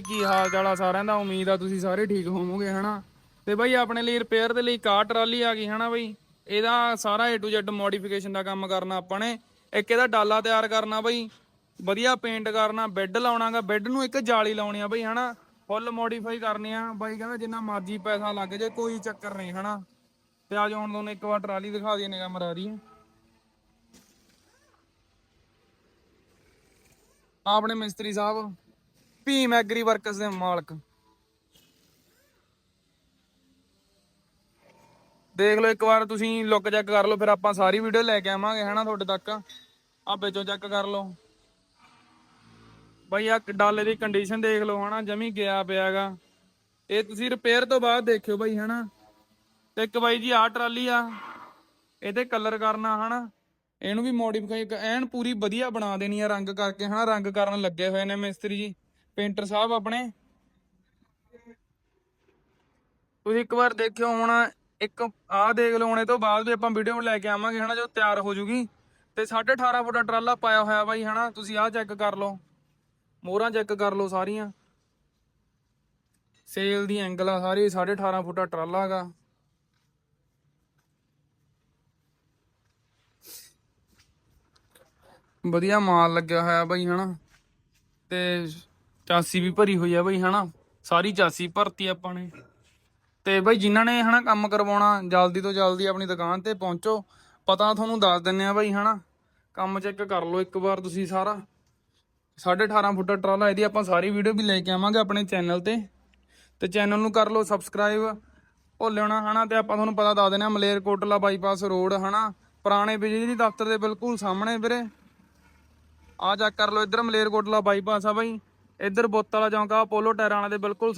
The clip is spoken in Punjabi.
ਕੀ ਹਾਲ ਚਾਲ ਆ ਸਾਰਿਆਂ ਦਾ? ਉਮੀਦ ਆ ਤੁਸੀਂ ਸਾਰੇ ਠੀਕ ਹੋਵੋਗੇ, ਹਨਾ? ਤੇ ਬਾਈ ਆਪਣੇ ਲਈ ਰਿਪੇਅਰ ਦੇ ਲਈ ਕਾਰ ਟਰਾਲੀ ਆ ਗਈ, ਹਨਾ ਬਾਈ? ਇਹਦਾ ਸਾਰਾ A to Z ਮੋਡੀਫਿਕੇਸ਼ਨ ਦਾ ਕੰਮ ਕਰਨਾ ਆਪਾਂ ਨੇ। ਇੱਕ ਇਹਦਾ ਡਾਲਾ ਤਿਆਰ ਕਰਨਾ ਬਾਈ। ਵਧੀਆ ਪੇਂਟ ਕਰਨਾ ਬੈੱਡ ਲਾਉਣਾਗਾ। ਬੈੱਡ ਨੂੰ ਇੱਕ ਜਾਲੀ ਲਾਉਣੀ ਆ ਬਾਈ, ਹਨਾ? ਫੁੱਲ ਮੋਡੀਫਾਈ ਕਰਨੀ ਆ। ਬਾਈ ਕਹਿੰਦਾ ਜਿੰਨਾ ਮਰਜ਼ੀ ਪੈਸਾ ਲੱਗ ਜਾਏ ਕੋਈ ਚੱਕਰ ਨਹੀਂ, ਹਨਾ? ਤੇ ਆ ਜਾਓ ਹੁਣ ਤੁਹਾਨੂੰ ਇੱਕ ਵਾਰ ਟਰਾਲੀ ਦਿਖਾ ਦਈਏ ਨਿਗਾਹ ਮਰਾ ਰਹੀ ਹੈ ਆਪਣੇ ਮਿਸਤਰੀ ਸਾਹਿਬ। ਭੀਮ ਐਗਰੀ ਵਰਕਸ ਦੇ ਮਾਲਕ। ਦੇਖ ਲਓ ਇੱਕ ਵਾਰ ਤੁਸੀਂ ਲੁੱਕ ਚੈੱਕ ਕਰ ਲਓ, ਫਿਰ ਆਪਾਂ ਸਾਰੀ ਵੀਡੀਓ ਲੈ ਕੇ ਆਵਾਂਗੇ, ਹਨਾ, ਤੁਹਾਡੇ ਤੱਕ? ਆ ਵਿੱਚੋਂ ਚੈੱਕ ਕਰ ਲਓ। ਬਈ ਆ ਡਾਲੇ ਦੀ ਕੰਡੀਸ਼ਨ ਦੇਖ ਲਓ, ਹਨਾ, ਜਮੀ ਗਿਆ ਪਿਆਗਾ। ਇਹ ਤੁਸੀਂ ਰਿਪੇਅਰ ਤੋਂ ਬਾਅਦ ਦੇਖਿਓ ਬਈ, ਹਨਾ। ਤੇ ਇੱਕ ਬਾਈ ਜੀ ਆ ਟਰਾਲੀ ਆ, ਇਹਦੇ ਕਲਰ ਕਰਨਾ, ਹਨਾ। ਇਹਨੂੰ ਵੀ ਮੋਡੀਫਾਈ ਐਨ ਪੂਰੀ ਵਧੀਆ ਬਣਾ ਦੇਣੀ ਆ, ਰੰਗ ਕਰਕੇ, ਹਨਾ, ਰੰਗ ਕਰਨ ਲੱਗੇ ਹੋਏ ਨੇ ਮਿਸਤਰੀ ਜੀ। ਪੇਂਟਰ ਸਾਹਿਬ ਆਪਣੇ। ਤੁਸੀਂ ਇੱਕ ਵਾਰ ਦੇਖਿਓ ਹੁਣ ਇੱਕ ਆਹ ਦੇਖ ਲਓ ਹੁਣ ਤੋਂ ਬਾਅਦ ਵੀ ਆਪਾਂ ਵੀਡੀਓ ਲੈ ਕੇ ਆਵਾਂਗੇ, ਹਨਾ ਜਦੋਂ ਤਿਆਰ ਹੋ ਜੂਗੀ। ਤੇ 18.5 ਫੁੱਟ ਟਰਾਲਾ ਪਾਇਆ ਹੋਇਆ ਬਾਈ, ਹਨਾ, ਤੁਸੀਂ ਆਹ ਚੈੱਕ ਕਰ ਲਓ। ਮੋਹਰਾਂ ਚੈੱਕ ਕਰ ਲਓ ਸਾਰੀਆਂ। ਸੇਲ ਦੀ ਐਂਗਲ ਆ ਸਾਰੀ 18.5 ਫੁੱਟ ਟਰਾਲਾ ਹੈਗਾ। ਵਧੀਆ ਮਾਲ ਲੱਗਿਆ ਹੋਇਆ ਬਾਈ, ਹਨਾ। ਤੇ ਚਾਸੀ ਵੀ ਭਰੀ ਹੋਈ ਆ ਬਾਈ, ਹਨਾ? ਸਾਰੀ ਚਾਸੀ ਭਰਤੀ ਆਪਾਂ ਨੇ। ਤੇ ਬਾਈ, ਜਿਨ੍ਹਾਂ ਨੇ, ਹਨਾ, ਕੰਮ ਕਰਵਾਉਣਾ, ਜਲਦੀ ਤੋਂ ਜਲਦੀ ਆਪਣੀ ਦੁਕਾਨ ਤੇ ਪਹੁੰਚੋ। ਪਤਾ ਤੁਹਾਨੂੰ ਦੱਸ ਦਿੰਨੇ ਆ ਬਾਈ, ਹਨਾ? ਕੰਮ ਚੈੱਕ ਕਰ ਲਓ ਇੱਕ ਵਾਰ ਤੁਸੀਂ ਸਾਰਾ। 18.5 ਫੁੱਟ ਦਾ ਟਰਾਲਾ, ਇਹਦੀ ਆਪਾਂ ਸਾਰੀ ਵੀਡੀਓ ਵੀ ਲੈ ਕੇ ਆਵਾਂਗੇ ਆਪਣੇ ਚੈਨਲ ਤੇ। ਤੇ ਚੈਨਲ ਨੂੰ ਕਰ ਲਓ ਸਬਸਕ੍ਰਾਈਬ। ਭੁੱਲਿਓ ਨਾ ਹਨਾ? ਤੇ ਆਪਾਂ ਤੁਹਾਨੂੰ ਪਤਾ ਦੱਸ ਦਿੰਨੇ ਆ ਮਲੇਰਕੋਟਲਾ ਬਾਈਪਾਸ ਰੋਡ, ਹਨਾ? ਪੁਰਾਣੇ ਬਿਜਲੀ ਦਫ਼ਤਰ ਦੇ ਬਿਲਕੁਲ ਸਾਹਮਣੇ ਵੀਰੇ। ਆ ਚੈੱਕ ਕਰ ਲਓ ਇੱਧਰ ਮਲੇਰਕੋਟਲਾ ਬਾਈਪਾਸ ਆ ਬਾਈ। ਇੱਧਰ ਬੁੱਤ ਵਾਲਾ ਚੌਂਕ ਆ ਪੋਲੋ ਟਾਇਰਾਂ ਵਾਲੇ ਦੇ ਬਿਲਕੁਲ